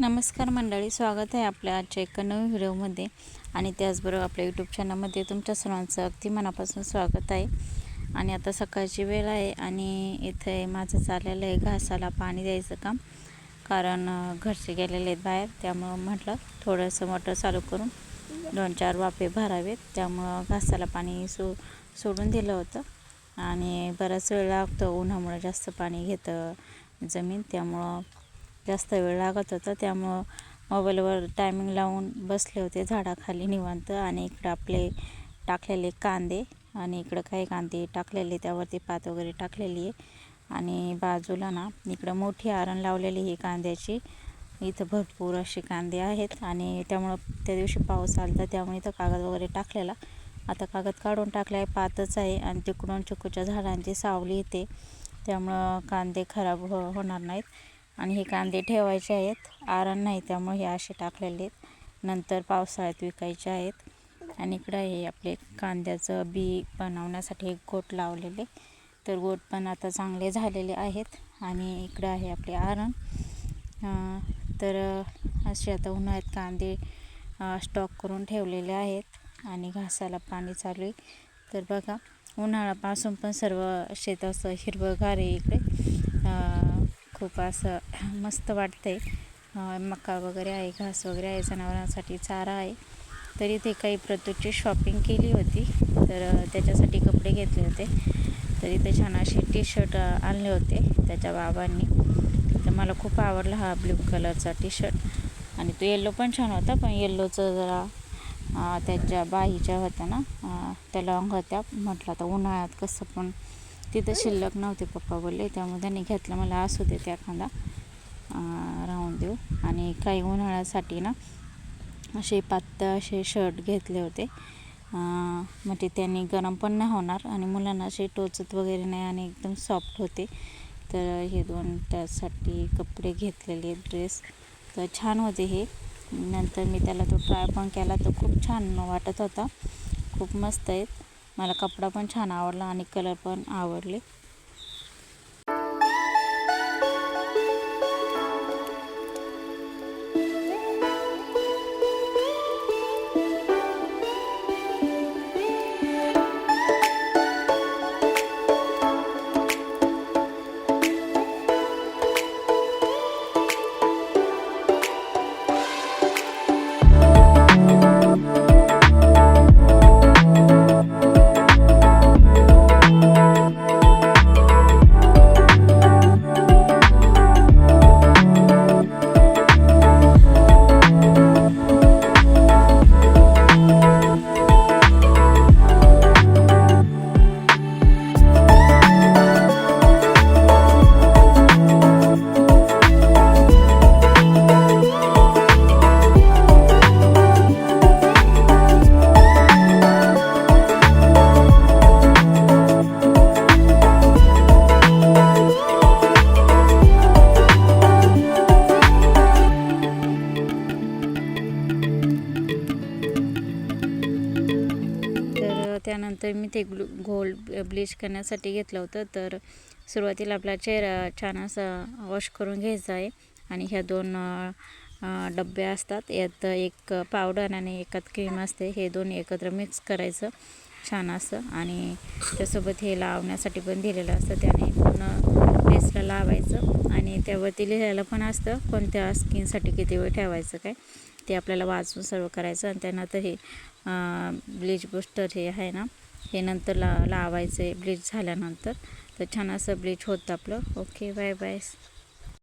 नमस्कार मंडळी स्वागत आहे आपल्या आजच्या एका नवीन व्हिडिओमध्ये. आणि त्याचबरोबर आपल्या यूट्यूब चॅनलमध्ये तुमच्या सर्वांचं अगदी मनापासून स्वागत आहे. आणि आता सकाळची वेळ आहे आणि इथे माझं चाललेलं आहे घासाला पाणी द्यायचं काम. कारण घरचे गेलेले आहेत बाहेर त्यामुळं म्हटलं थोडंसं मोटर चालू करून दोन चार वाफे भरावेत. त्यामुळं घासाला पाणी सो सोडून दिलं होतं. आणि बराच वेळ लागतो उन्हामुळं जास्त पाणी घेतं जमीन त्यामुळं जास्त वेळ लागत होता त्यामुळं मोबाईलवर टायमिंग लावून बसले होते झाडाखाली निवांत आणि इकडं आपले टाकलेले कांदे आणि इकडं काही कांदे टाकलेले त्यावरती पात वगैरे टाकलेली आहे. आणि बाजूला ना इकडं मोठी आरण लावलेली ही कांद्याची. इथं भरपूर असे कांदे आहेत आणि त्यामुळं त्या दिवशी पाऊस आला तर त्यामुळे इथं कागद वगैरे टाकलेला. आता कागद काढून टाकला आहे पातच आहे आणि तिकडून चिकूच्या झाडांची सावली येते. त्यामुळं कांदे खराब हो होणार नाहीत. आणि हे कांदे ठेवायचे आहेत. आरण नाही त्यामुळे हे असे टाकलेले आहेत. नंतर पावसाळ्यात विकायचे आहेत. आणि इकडं हे आपले कांद्याचं बी बनवण्यासाठी एक गोट लावलेले. तर गोट पण आता चांगले झालेले आहेत. आणि इकडं आहे आपले आरण. तर असे आता उन्हाळ्यात कांदे स्टॉक करून ठेवलेले आहेत. आणि घासाला पाणी चालू आहे. तर बघा उन्हाळ्यापासून पण सर्व शेत असं हिरवंगार आहे इकडे. खूप असं मस्त वाटतं आहे मका वगैरे आहे घास वगैरे आहे जनावरांसाठी चारा आहे. तरी ते काही प्रतूची शॉपिंग केली होती. तर त्याच्यासाठी कपडे घेतले होते. तरी ते छान असे टी शर्ट आणले होते त्याच्या बाबांनी. तर मला खूप आवडला हा ब्ल्यू कलरचा टी शर्ट आणि तो येल्लो पण छान होता पण येल्लोचं जरा त्याच्या बाहीच्या होत्या ना त्या लॉंग होत्या. म्हटलं आता उन्हाळ्यात कसं पण तिथं शिल्लक नव्हते पप्पा बोलले त्यामुळे त्यांनी घेतलं. मला असू दे त्या एखादा राहून देऊ. आणि काही उन्हाळ्यासाठी ना असे पातळ असे शर्ट घेतले होते. म्हणजे त्यांनी गरम पण नाही होणार आणि मुलांना असे टोचत वगैरे नाही आणि एकदम सॉफ्ट होते. तर हे दोन त्यासाठी कपडे घेतलेले ड्रेस तर छान होते हे. नंतर मी त्याला तो ट्राय पण केला तर खूप छान वाटत होता. खूप मस्त आहेत. मला कपडा पण छान आवडला आणि कलर पण आवडले. त्यानंतर मी ते ग्लू घोल ब्लीच करण्यासाठी घेतलं होतं. तर सुरुवातीला आपला चेहरा छान असा वॉश करून घ्यायचा आहे. आणि ह्या दोन डब्बे असतात. यात एक पावडर आणि एकात क्रीम असते. हे दोन एकत्र मिक्स करायचं छान असं. आणि त्यासोबत हे लावण्यासाठी पण दिलेलं असतं. त्याने पूर्ण फेसला लावायचं. आणि त्यावरती लिहिलेलं पण असतं. कोणत्या स्किनसाठी किती वेळ ठेवायचं काय? ते आपल्याला वाचून सर्व करायचं. आणि त्यानंतर हे ब्लीच बुस्टर हे आहे ना हे नंतर ला लावायचं आहे ब्लीच झाल्यानंतर. तर छान असं ब्लीच होतं आपलं. Okay bye bye